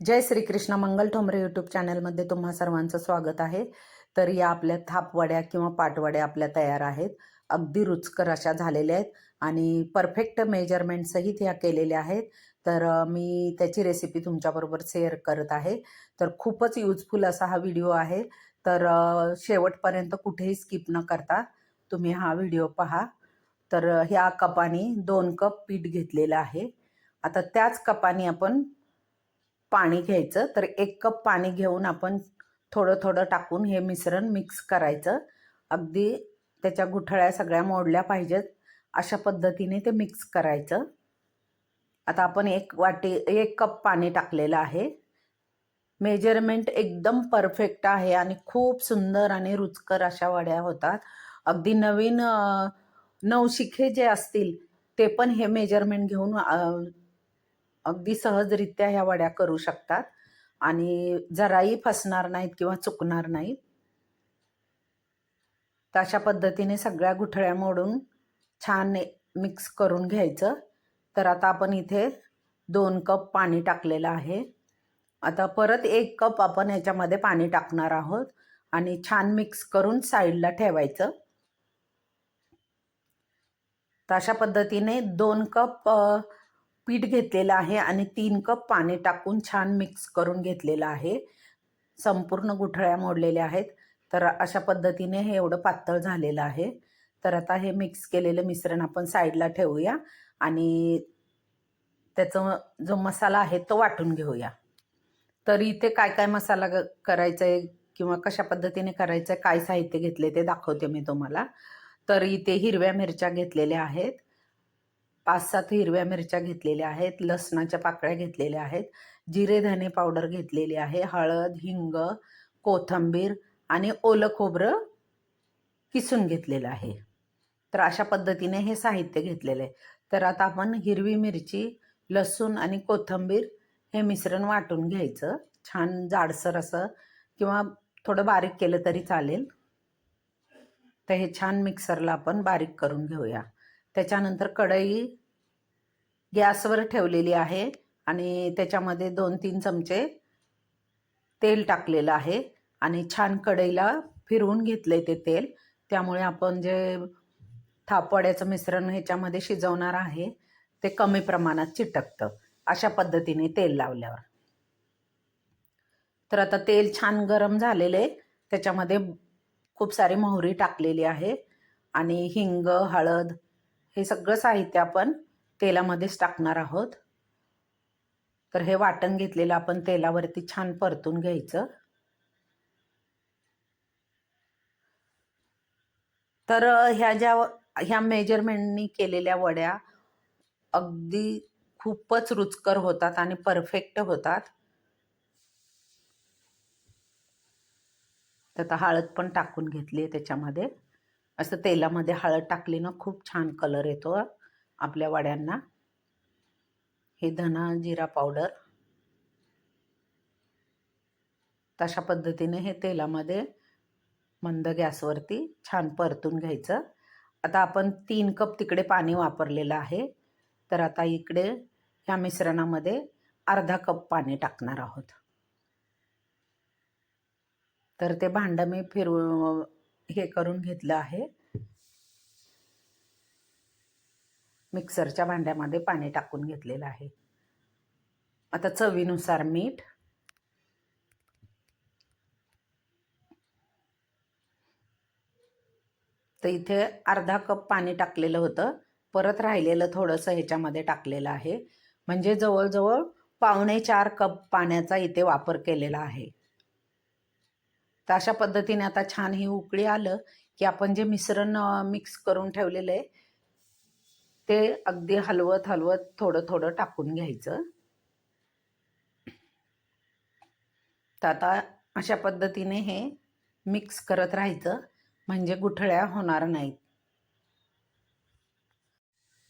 जय Shrikrishna Mangal Thombare YouTube चॅनलमध्ये तुम्हा सर्वांचं स्वागत आहे. तर या आपल्या थापवड्या किंवा पाटवड्या आपल्या तयार आहेत. अगदी रुचकर अशा झालेल्या आहेत आणि परफेक्ट मेजरमेंटसहित ह्या केलेल्या आहेत. तर मी त्याची रेसिपी तुमच्याबरोबर शेअर करत आहे. तर खूपच यूजफुल असा हा व्हिडिओ आहे. तर शेवटपर्यंत कुठेही स्किप न करता तुम्ही हा व्हिडिओ पहा. तर ह्या कपाने दोन कप पीठ घेतलेलं आहे. आता त्याच कपाने आपण पाणी घ्यायचं तर एक कप पाणी घेऊन आपण थोडं थोडं टाकून हे मिश्रण मिक्स करायचं. अगदी त्याच्या गुठळ्या सगळ्या मोडल्या पाहिजेत. अशा पद्धतीने ते मिक्स करायचं. आता आपण एक वाटी एक कप पाणी टाकलेलं आहे. मेजरमेंट एकदम परफेक्ट आहे आणि खूप सुंदर आणि रुचकर अशा वड्या होतात. अगदी नवीन नवशिखे जे असतील ते पण हे मेजरमेंट घेऊन अगदी सहजरित्या ह्या वड्या करू शकतात. आणि जराही फसणार नाहीत किंवा चुकणार नाहीत तर अशा पद्धतीने सगळ्या गुठळ्या मोडून छान मिक्स करून घ्यायचं. तर आता आपण इथे दोन कप पाणी टाकलेलं आहे. आता परत एक कप आपण याच्यामध्ये पाणी टाकणार आहोत आणि छान मिक्स करून साईडला ठेवायचं. तर अशा पद्धतीने दोन कप पीठ घेतलेलं आहे आणि तीन कप पाणी टाकून छान मिक्स करून घेतलेलं आहे. संपूर्ण गुठळ्या मोडलेल्या आहेत. तर अशा पद्धतीने हे एवढं पातळ झालेलं आहे. तर आता हे मिक्स केलेलं मिश्रण आपण साईडला ठेवूया आणि त्याचा जो मसाला आहे तो वाटून घेऊया. तर इथे काय काय मसाला ग- करायचा आहे किंवा कशा पद्धतीने करायचं आहे काय साहित्य घेतले ते दाखवते मी तुम्हाला. तर इथे हिरव्या मिरच्या घेतलेल्या आहेत. पाच सात हिरव्या मिरच्या घेतलेल्या आहेत लसणाच्या पाकळ्या घेतलेल्या आहेत जिरे धने पावडर घेतलेली आहे हळद हिंग कोथंबीर आणि ओलं खोबरं किसून घेतलेलं आहे. तर अशा पद्धतीने हे साहित्य घेतलेलं आहे. तर आता आपण हिरवी मिरची लसूण आणि कोथंबीर हे मिश्रण वाटून घ्यायचं. छान जाडसर असं किंवा थोडं बारीक केलं तरी चालेल. तर हे छान मिक्सरला आपण बारीक करून घेऊया. त्याच्यानंतर कढई गॅसवर ठेवलेली आहे आणि त्याच्यामध्ये दोन तीन चमचे तेल टाकलेलं आहे. आणि छान कढईला फिरवून घेतले ते तेल. त्यामुळे आपण जे थापवड्याचं मिश्रण ह्याच्यामध्ये शिजवणार आहे ते कमी प्रमाणात चिटकतं. अशा पद्धतीने तेल लावल्यावर. तर आता तेल छान गरम झालेले त्याच्यामध्ये खूप सारी मोहरी टाकलेली आहे. आणि हिंग हळद हे सगळं साहित्य आपण तेलामध्येच टाकणार आहोत. तर हे वाटण घेतलेलं आपण तेलावरती छान परतून घ्यायचं. तर ह्या ज्या ह्या मेजरमेंटनी केलेल्या वड्या अगदी खूपच रुचकर होतात आणि परफेक्ट होतात. तर आता हळद पण टाकून घेतली आहे त्याच्यामध्ये. असं तेलामध्ये हळद टाकली ना खूप छान कलर येतो आपल्या वड्यांना. हे धना जिरा पावडर तशा पद्धतीने हे तेलामध्ये मंद गॅसवरती छान परतून घ्यायचं. आता आपण तीन कप तिकडे पाणी वापरलेलं आहे. तर आता इकडे ह्या मिश्रणामध्ये अर्धा कप पाणी टाकणार आहोत. तर ते भांडं मी फिरव हे करून घेतलं आहे. मिक्सरच्या भांड्यामध्ये पाणी टाकून घेतलेलं आहे. आता चवीनुसार मीठ. तर इथे अर्धा कप पाणी टाकलेलं होतं. परत राहिलेलं थोडंसं ह्याच्यामध्ये टाकलेलं आहे. म्हणजे जवळजवळ पावणे चार कप पाण्याचा इथे वापर केलेला आहे. तर अशा पद्धतीने आता छान ही उकळी आलं की आपण जे मिश्रण मिक्स करून ठेवलेलं आहे ते अगदी हलवत हलवत थोडं थोडं टाकून घ्यायचं. तर आता अशा पद्धतीने हे मिक्स करत राहायचं म्हणजे गुठळ्या होणार नाहीत.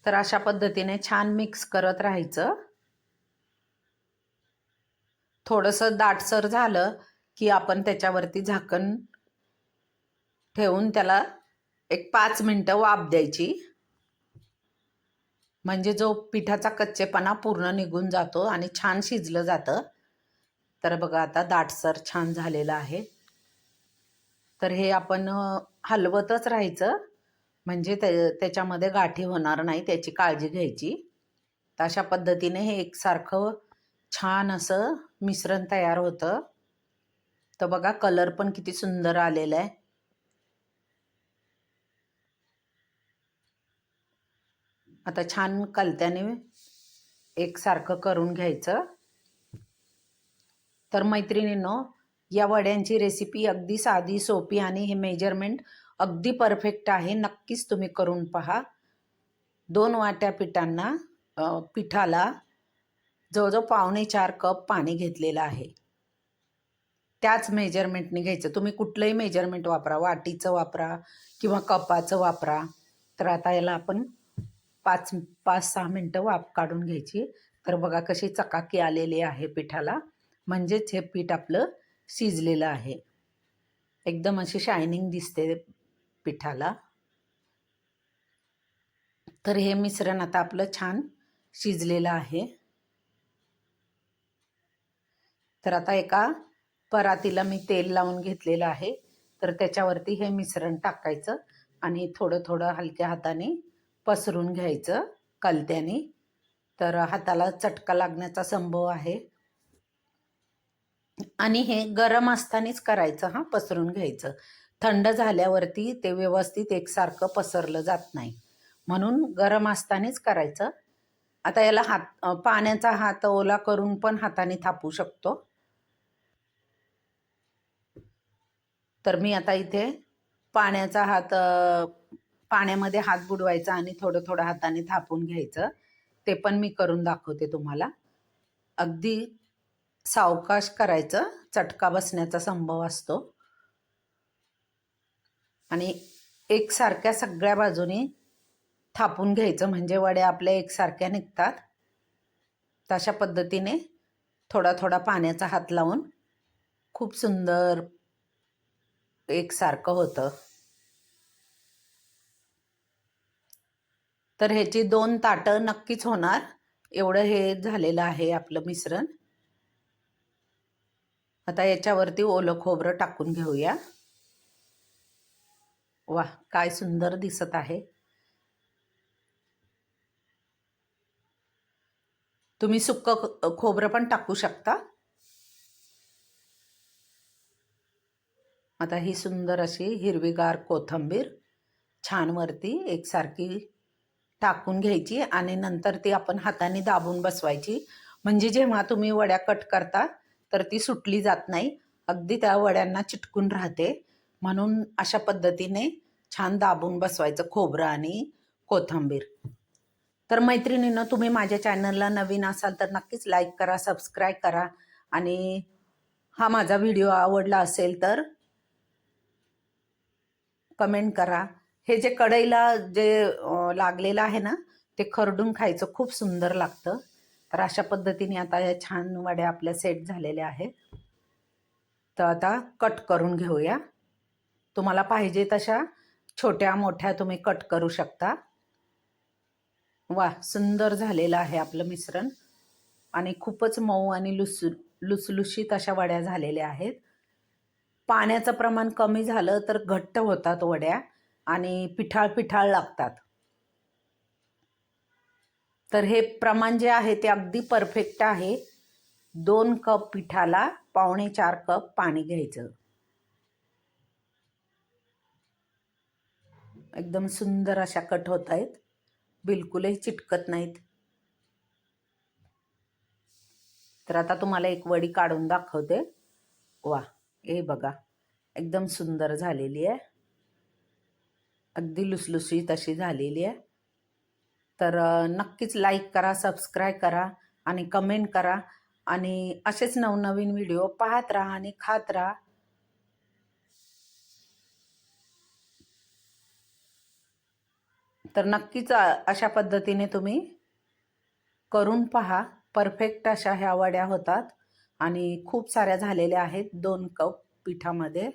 तर अशा पद्धतीने छान मिक्स करत राहायचं. थोडंसं दाटसर झालं की आपण त्याच्यावरती झाकण ठेवून त्याला एक पाच मिनटं वाफ द्यायची. म्हणजे जो पिठाचा कच्चेपणा पूर्ण निघून जातो आणि छान शिजलं जातं. तर बघा आता दाटसर छान झालेलं आहे. तर हे आपण हलवतच राहायचं. म्हणजे ते त्याच्यामध्ये गाठी होणार नाही त्याची काळजी घ्यायची. तर अशा पद्धतीने हे एकसारखं छान असं मिश्रण तयार होतं. तर बघा कलर पण किती सुंदर आलेला आहे. आता छान कलत्याने एकसारखं करून घ्यायचं. तर मैत्रिणींनो या वड्यांची रेसिपी अगदी साधी सोपी आणि हे मेजरमेंट अगदी परफेक्ट आहे. नक्कीच तुम्ही करून पहा. दोन वाट्या पिठांना पिठाला जवळजवळ पावणे चार कप पाणी घेतलेलं आहे. त्याच मेजरमेंटने घ्यायचं. तुम्ही कुठलंही मेजरमेंट वापरा. वाटीचं वापरा किंवा कपाचं वापरा. तर आता याला आपण पाच पाच सहा मिनटं वाफ काढून घ्यायची. तर बघा कशी चकाकी आलेली आहे पिठाला. म्हणजेच हे पीठ आपलं शिजलेलं आहे. एकदम अशी शायनिंग दिसते पिठाला. तर हे मिश्रण आता आपलं छान शिजलेलं आहे. तर आता एका परातीला मी तेल लावून घेतलेलं आहे. तर त्याच्यावरती हे मिश्रण टाकायचं आणि थोडं थोडं हलक्या हाताने पसरून घ्यायचं कलत्याने. तर हाताला चटका लागण्याचा संभव आहे. आणि हे गरम असतानाच करायचं हां पसरून घ्यायचं. थंड झाल्यावरती ते व्यवस्थित एकसारखं पसरलं जात नाही. म्हणून गरम असतानाच करायचं. आता याला हात पाण्याचा हात ओला करून पण हाताने थापू शकतो. तर मी आता इथे पाण्याचा हात पाण्यामध्ये हात बुडवायचा आणि थोडं थोडं हाताने थापून घ्यायचं. ते पण मी करून दाखवते तुम्हाला. अगदी सावकाश करायचं. चटका बसण्याचा संभव असतो. आणि एकसारख्या सगळ्या बाजूनी थापून घ्यायचं. म्हणजे वड्या आपल्या एकसारख्या निघतात. तशा पद्धतीने थोडा थोडा पाण्याचा हात लावून खूप सुंदर एकसारखं होतं. तर ह्याची दोन ताटं नक्कीच होणार. एवढं हे झालेलं आहे आपलं मिश्रण. आता याच्यावरती ओलं खोबरं टाकून घेऊया. वा काय सुंदर दिसत आहे. तुम्ही सुक्क खोबरं पण टाकू शकता. आता ही सुंदर अशी हिरवीगार कोथंबीर छान वरती एकसारखी टाकून घ्यायची आणि नंतर ती आपण हाताने दाबून बसवायची. म्हणजे जेव्हा तुम्ही वड्या कट करता तर ती सुटली जात नाही. अगदी त्या वड्यांना चिटकून राहते. म्हणून अशा पद्धतीने छान दाबून बसवायचं खोबरं आणि कोथंबीर. तर मैत्रिणीनं तुम्ही माझ्या चॅनलला नवीन असाल तर नक्कीच लाईक करा सबस्क्राईब करा. आणि हा माझा व्हिडिओ आवडला असेल तर कमेंट करा. हे जे कढईला जे लागलेलं आहे ना ते खरडून खायचं खूप सुंदर लागतं. तर अशा पद्धतीने आता या छान वड्या आपल्या सेट झालेल्या आहेत. तर आता कट करून घेऊया. तुम्हाला पाहिजे तशा छोट्या मोठ्या तुम्ही कट करू शकता. वा सुंदर झालेलं आहे आपलं मिश्रण. आणि खूपच मऊ आणि लुस लुसलुशीत अशा वड्या झालेल्या आहेत. पाण्याचं प्रमाण कमी झालं तर घट्ट होतात वड्या आणि पिठाळ पिठाळ लागतात. तर हे प्रमाण जे आहे ते अगदी परफेक्ट आहे. दोन कप पिठाला पावणे चार कप पाणी घ्यायचं. एकदम सुंदर अशा कट होत आहेत. बिलकुलही चिटकत नाहीत. तर आता तुम्हाला एक वडी काढून दाखवते. वा! हे बघा एकदम सुंदर झालेली आहे. अगदी लुसलुसीत अशी झालेली आहे. तर नक्कीच लाईक करा सबस्क्राईब करा आणि कमेंट करा आणि असेच नवनवीन व्हिडिओ पाहत राहा आणि खात राहा. तर नक्कीच अशा पद्धतीने तुम्ही करून पहा. परफेक्ट अशा ह्या वड्या होतात. आणि खूप साऱ्या झालेल्या आहेत दोन कप पिठामध्ये.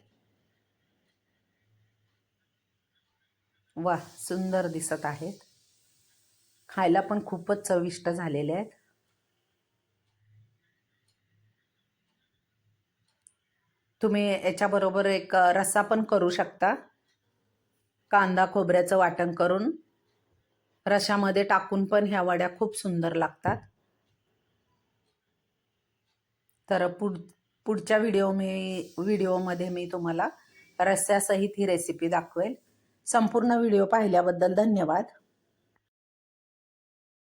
वा सुंदर दिसत आहेत. खायला पण खूपच चविष्ट झालेले आहेत. तुम्ही याच्याबरोबर एक रस्सा पण करू शकता. कांदा खोबऱ्याचं वाटण करून. रशामध्ये टाकून पण ह्या वड्या खूप सुंदर लागतात. तर पुढ पुढच्या व्हिडिओ मी व्हिडिओमध्ये मी तुम्हाला रस्स्यासहित ही रेसिपी दाखवेल. संपूर्ण व्हिडिओ पाहिल्याबद्दल धन्यवाद.